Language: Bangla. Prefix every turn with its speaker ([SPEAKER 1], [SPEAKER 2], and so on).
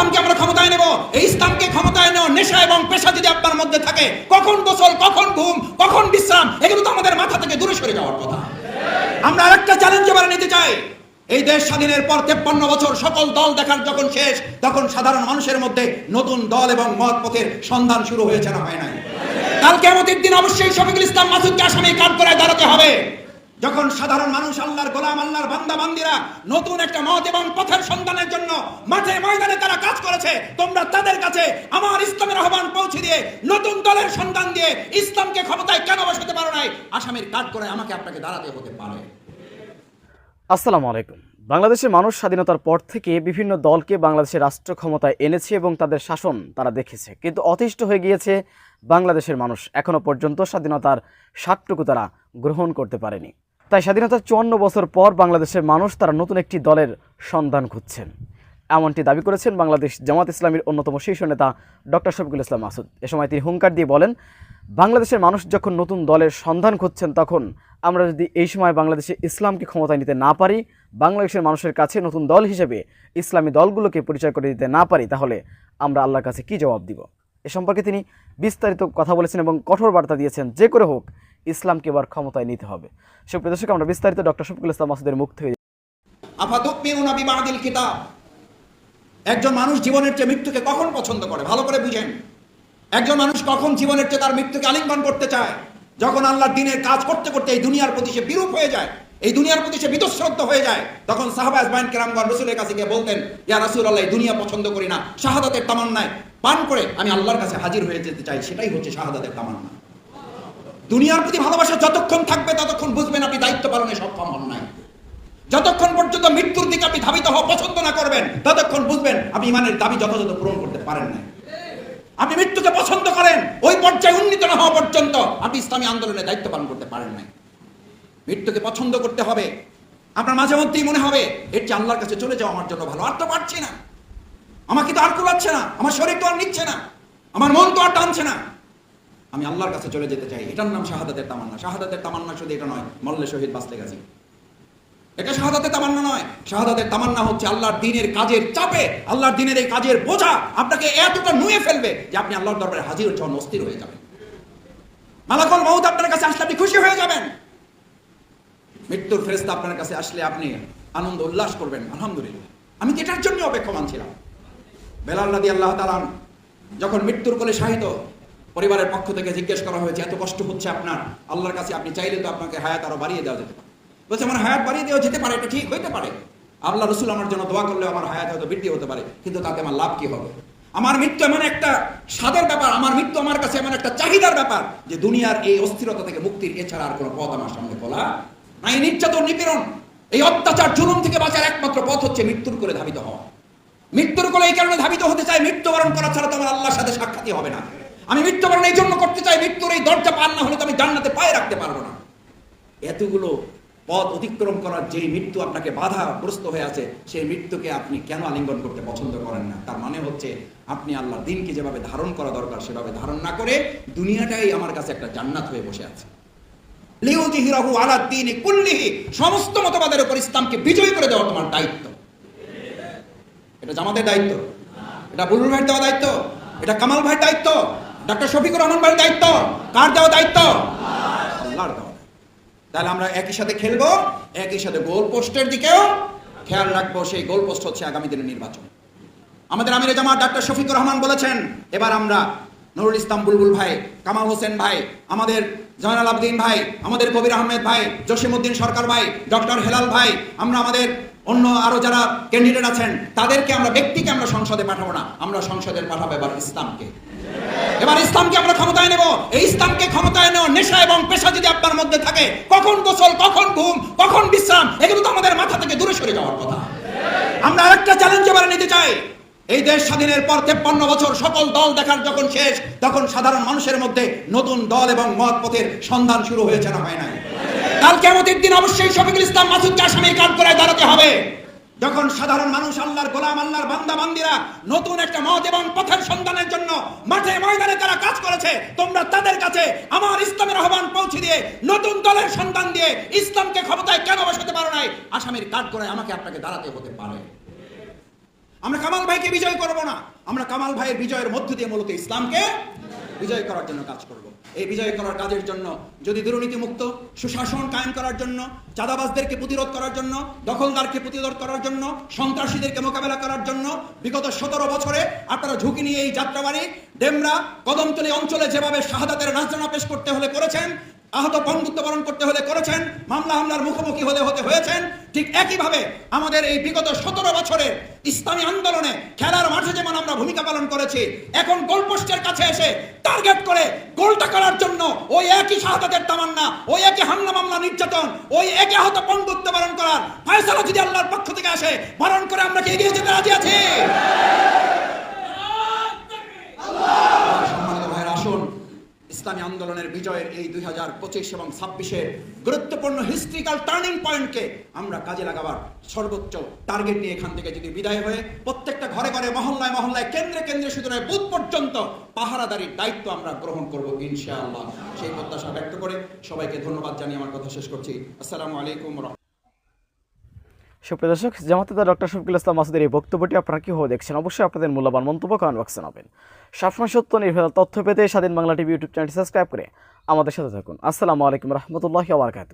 [SPEAKER 1] ইসলামকে আমরা ক্ষমতায় নেব, এই ইসলামকে ক্ষমতায় নেওয়া নেশা এবং পেশা যদি আপনার মধ্যে থাকে, কখন গোসল, কখন ঘুম, কখন বিশ্রাম, এগুলো তো আমাদের মাথা থেকে দূরে সরে যাওয়ার কথা। আমরা আরেকটা চ্যালেঞ্জ এবারে নিতে চাই। এই দেশ স্বাধীনের পর তেপ্পান্ন বছর সকল দল দেখার যখন শেষ, তখন সাধারণ মানুষের মধ্যে নতুন দল এবং মত পথের সন্ধান শুরু হয়েছে না হয় নাই। কাল কেমতের দিন অবশ্যই শফিকুল ইসলাম মাসুদকে আসামি কাঠ করে দাঁড়াতে হবে। যখন সাধারণ মানুষ আল্লাহর গোলাম, আল্লাহর বান্দা, বান্দিরা নতুন একটা মত এবং পথের সন্ধানের জন্য মাঠে ময়দানে তারা কাজ করেছে, তোমরা তাদের কাছে আমার ইসলামের আহ্বান পৌঁছে দিয়ে, নতুন দলের সন্ধান দিয়ে ইসলামকে ক্ষমতায় কেন বসাতে পারো নাই? আসামির কাঠ করে আমাকে আপনাকে দাঁড়াতে হতে পারে।
[SPEAKER 2] আসসালামু আলাইকুম। বাংলাদেশের মানুষ স্বাধীনতার পর থেকে বিভিন্ন দলকে বাংলাদেশের রাষ্ট্র ক্ষমতায় এনেছে এবং তাদের শাসন তারা দেখেছে। কিন্তু অতিষ্ঠ হয়ে গিয়েছে বাংলাদেশের মানুষ। এখনও পর্যন্ত স্বাধীনতার স্বাদটুকু তারা গ্রহণ করতে পারেনি। তাই স্বাধীনতার চুয়ান্ন বছর পর বাংলাদেশের মানুষ তারা নতুন একটি দলের সন্ধান খুঁজছেন। এমনটি দাবি করেছেন বাংলাদেশ জামাত ইসলামীর অন্যতম শীর্ষ নেতা ডক্টর শফিকুল ইসলাম মাসুদ। এ সময় তিনি হুঙ্কার দিয়ে বলেন, বাংলাদেশের মানুষ যখন নতুন দলের সন্ধান খুঁজছেন, তখন আমরা যদি এই সময় বাংলাদেশে ইসলামকে ক্ষমতায় নিতে না পারি, বাংলাদেশের মানুষের কাছে নতুন দল হিসেবে ইসলামী দলগুলোকে পরিচয় করে দিতে না পারি, তাহলে আমরা আল্লাহর কাছে কি জবাব দিব? এ সম্পর্কে তিনি বিস্তারিত কথা বলেছেন এবং কঠোর বার্তা দিয়েছেন। যে করে হোক ইসলামকে এবার ক্ষমতায় নিতে হবে। সুপ্রিয় দর্শক, আমরা বিস্তারিত ডক্টর শফিকুল ইসলাম মাসুদের মুখ থেকে
[SPEAKER 1] কিতাব। একজন মানুষ জীবনের চেয়ে মৃত্যুকে কখন পছন্দ করে? ভালো করে বুঝেন। একজন মানুষ কখন জীবনের চেয়ে তার মৃত্যুকে আলিঙ্গন করতে চায়? যখন আল্লাহর দিনের কাজ করতে করতে এই দুনিয়ার প্রতি সে বিরূপ হয়ে যায়, এই দুনিয়ার প্রতি সে বিতশ্রদ্ধ হয়ে যায়, তখন সাহাবা বাইন কেরামগণ রসুলের কাছে গিয়ে বলতেন, ইয়া রাসুল আল্লাহ দুনিয়া পছন্দ করি না। শাহাদাতের তামান্নায় পান করে আমি আল্লাহর কাছে হাজির হয়ে যেতে চাই। সেটাই হচ্ছে শাহাদাতের তামান্না। দুনিয়ার প্রতি ভালোবাসা যতক্ষণ থাকবে, ততক্ষণ বুঝবেন আপনি দায়িত্ব পালনে সক্ষম হন নাই। যতক্ষণ পর্যন্ত মৃত্যুর দিকে আপনি ধাবিত হওয়া পছন্দ না করবেন, ততক্ষণ বুঝবেন আপনি ইমানের দাবি যথাযথ পূরণ করতে পারেন না আপনি মৃত্যুকে পছন্দ করেন, ওই পর্যায়ে উন্নীত না হওয়া পর্যন্ত আপনি ইসলামী আন্দোলনে দায়িত্ব পালন করতে পারেন না মৃত্যুকে পছন্দ করতে হবে। আপনার মাঝে মধ্যেই মনে হবে, এর চেয়ে আল্লাহর কাছে চলে যাওয়া আমার জন্য ভালো, আর তো পারছি না। আমাকে তো আর কুলাচ্ছে না, আমার শরীর তো আর নিচ্ছে না, আমার মন তো আর টানছে না। আমি আল্লাহর কাছে চলে যেতে চাই। এটার নাম শাহাদাতের তামান্না। শাহাদাতের তামান্না শুধু এটা নয় মল্লে শহীদ বাঁচতে গেছি। এটা শাহাদাতের তামান্না নয়। শাহাদাতের তামান্না হচ্ছে আল্লাহর দিনের কাজের চাপে, আল্লাহর দিনের এই কাজের বোঝা আপনাকে এতটা নুয়ে ফেলবে যে আপনি আল্লাহর দরবারে হাজির হচ্ছে অস্থির হয়ে যাবেন। মালাকল মৌত আপনার কাছে আসলে আপনি খুশি হয়ে যাবেন। মৃত্যুর ফেরেস্তা আপনার কাছে আসলে আপনি আনন্দ উল্লাস করবেন, আলহামদুলিল্লাহ। আমি এটার জন্য অপেক্ষমান ছিলাম? বেলাল রাদি আল্লাহ তালান যখন মৃত্যুর কোলে শাহিত পরিবারের পক্ষ থেকে জিজ্ঞেস করা হয়েছে, এত কষ্ট হচ্ছে আপনার? আল্লাহর কাছে আপনি চাইলে তো আপনাকে হায়াত আরও বাড়িয়ে দেওয়া যেতে পারে। বলছে, আমার হায়াত বাড়িয়ে দেওয়া যেতে পারে, এটা ঠিক হইতে পারে। আল্লাহ রসুল আমার জন্য দোয়া করলে আমার হায়াত হয়তো বৃদ্ধি হতে পারে, কিন্তু তাতে আমার লাভ কি হবে? আমার মৃত্যু এমন একটা স্বাদের ব্যাপার, আমার মৃত্যু আমার কাছে এমন একটা চাহিদার ব্যাপার যে দুনিয়ার এই অস্থিরতা থেকে মুক্তির এছাড়া আর কোনো পথ আমার সামনে খোলা নাই। নির্যাতন, নিপীড়ন, এই অত্যাচার জুলুম থেকে বাঁচার একমাত্র পথ হচ্ছে মৃত্যুর করে ধাবিত হওয়া। মৃত্যুর কোলে এই কারণে ধাবিত হতে চাই, মৃত্যুবরণ করা ছাড়া তো আমার আল্লাহর সাথে সাক্ষাৎই হবে না। আমি মৃত্যুবরণ এই জন্য করতে চাই, মৃত্যুর এই দরজা পার না হলে তো আমি জান্নাতে পায়ে রাখতে পারব না। এতগুলো পথ অতিক্রম করার যেই মৃত্যু আপনাকে বাধাগ্রস্ত হয়ে আছে, সেই মৃত্যুকে আপনি কেন আলিঙ্গন করতে পছন্দ করেন না? তার মানে হচ্ছে আপনি আল্লাহর দিনকে যেভাবে ধারণ করা দরকার, সেভাবে ধারণ না করে দুনিয়াটাই আমার কাছে একটা জান্নাত হয়ে বসে আছে। লিউজিহিরাহু সমস্ত মতবাদের উপর ইসলামকে বিজয়ী করে দেওয়া তোমার দায়িত্ব। এটা জামাতের দায়িত্ব। এটা বুলুল ভাইয়ের দেওয়া দায়িত্ব। এটা কামাল ভাইয়ের দায়িত্ব। ডক্টর শফিকুর রহমান ভাইয়ের দায়িত্ব। কার দেওয়া দায়িত্ব? আল্লাহর দেওয়া তাহলে আমরা একই সাথে খেলব, একই সাথে গোল পোস্টের দিকেও খেয়াল রাখব, সেই গোল পোস্ট হচ্ছে আগামী দিনের নির্বাচন। আমাদের আমির জামাত ডাক্তার শফিকুর রহমান বলেছেন, এবার আমরা নুরুল ইসলাম বুলবুল ভাই, কামাল হোসেন ভাই, আমাদের জয়নাল আবদিন ভাই, আমাদের কবির আহমেদ ভাই, জসিমউদ্দিন সরকার ভাই, ডক্টর হেলাল ভাই, আমরা আমাদের অন্য আরও যারা ক্যান্ডিডেট আছেন, তাদেরকে আমরা, ব্যক্তিকে আমরা সংসদে পাঠাবো না। আমরা সংসদের পাঠাবো এবার ইসলামকে। এবার ইসলামকে আমরা ক্ষমতায় নেব। এই ইসলামকে ক্ষমতায় নেওয়া নেশা এবং পেশা যদি আপনার মধ্যে থাকে, কখন গোসল, কখন ঘুম, কখন বিশ্রাম, এগুলো তো আমাদের মাথা থেকে দূরে সরে যাওয়ার কথা। আমরা আরেকটা চ্যালেঞ্জ এবারে নিতে চাই। এই দেশ স্বাধীনের পর তেপ্পান্ন বছর সকল দল দেখার যখন শেষ, তখন সাধারণ মানুষের মধ্যে নতুন দল এবং মত পথের সন্ধান শুরু হয়েছে না হয় নাই? কাল কেমতের দিন অবশ্যই শফিকুল ইসলাম মাসুদকে আসামি কাঠ করে দাঁড়াতে হবে। যখন সাধারণ মানুষ আল্লাহর গোলাম, আল্লাহর বান্দা, বান্দিরা নতুন একটা মত এবং পথের সন্ধানের জন্য মাঠে, ময়দানে তারা কাজ করেছে, তোমরা তাদের কাছে আমার ইসলামের আহ্বান পৌঁছে দিয়ে, নতুন দলের সন্ধান দিয়ে ইসলামকে ক্ষমতায় কেন বসাতে পারো নাই? আসামির কাঠ করে আমাকে আপনাকে দাঁড়াতে হতে পারে। আমরা কামাল ভাইকে বিজয় করব না। আমরা কামাল ভাইয়ের বিজয়ের মধ্য দিয়ে মূলত ইসলামকে বিজয় করার জন্য কাজ করব। এই বিজয় করার কাজের জন্য, যদি দুর্নীতিমুক্ত, সুশাসন কায়েম করার জন্য, চাঁদাবাজদেরকে প্রতিরোধ করার জন্য, দখলদারকে প্রতিরোধ করার জন্য, সন্ত্রাসীদেরকে মোকাবেলা করার জন্য, বিগত সতেরো বছরে আপনারা ঝুঁকি নিয়ে এই যাত্রাবাড়ি, ডেমরা, কদমতলী অঞ্চলে যেভাবে শাহাদাতের নাচনা পেশ করতে হলে করেছেন আহত বরণ করতে হলে করেছেন, মামলা হামলার মুখোমুখি হলে হতে হয়েছেন। ঠিক একইভাবে আমাদের এই বিগত সতেরো বছরে ইসলামী আন্দোলনে খেলার মাঠে যেমন আমরা ভূমিকা পালন করেছি, এখন গোলপোস্টের কাছে এসে টার্গেট করে গোলটা করার জন্য ওই একই শাহাদাতের তামান্না, ওই একই হামলা মামলা নির্যাতন, ওই একই আহত বন্ধুত্ব বরণ করার ফয়সালা যদি আল্লাহর পক্ষ থেকে আসে, বরণ করে আমরা কি এগিয়ে যেতে রাজি আছি? আসুন ইসলামী আন্দোলনের বিজয়ের এই দুই হাজার পঁচিশ এবং ছাব্বিশের গুরুত্বপূর্ণ হিস্ট্রিক্যাল টার্নিং পয়েন্টকে আমরা কাজে লাগাবার সর্বোচ্চ টার্গেট নিয়ে এখান থেকে যদি বিদায় হয়ে প্রত্যেকটা ঘরে ঘরে, মহল্লায় মহল্লায়, কেন্দ্রে কেন্দ্রে শুধু নয়, বুথ পর্যন্ত পাহারাদারির দায়িত্ব আমরা গ্রহণ করব ইনশাআল্লাহ। সেই প্রত্যাশা ব্যক্ত করে সবাইকে ধন্যবাদ জানিয়ে আমার কথা শেষ করছি। আসসালামু আলাইকুম
[SPEAKER 2] সুপ্রিয় দর্শক ডক্টর শফিকুল ইসলাম মাসুদের এই বক্তব্যটি আপনারা কীভাবে দেখছেন? অবশ্যই আপনাদের মূল্যবান মন্তব্য কমেন্ট বক্সে নেবেন সবসময় সত্য নির্ভর তথ্য পেতে স্বাধীন বাংলা টিভি ইউটিউব চ্যানেলটি সাবস্ক্রাইব করে আমাদের সাথে থাকুন। আসসালামু আলাইকুম রহমতুল্লাহ আবরকাত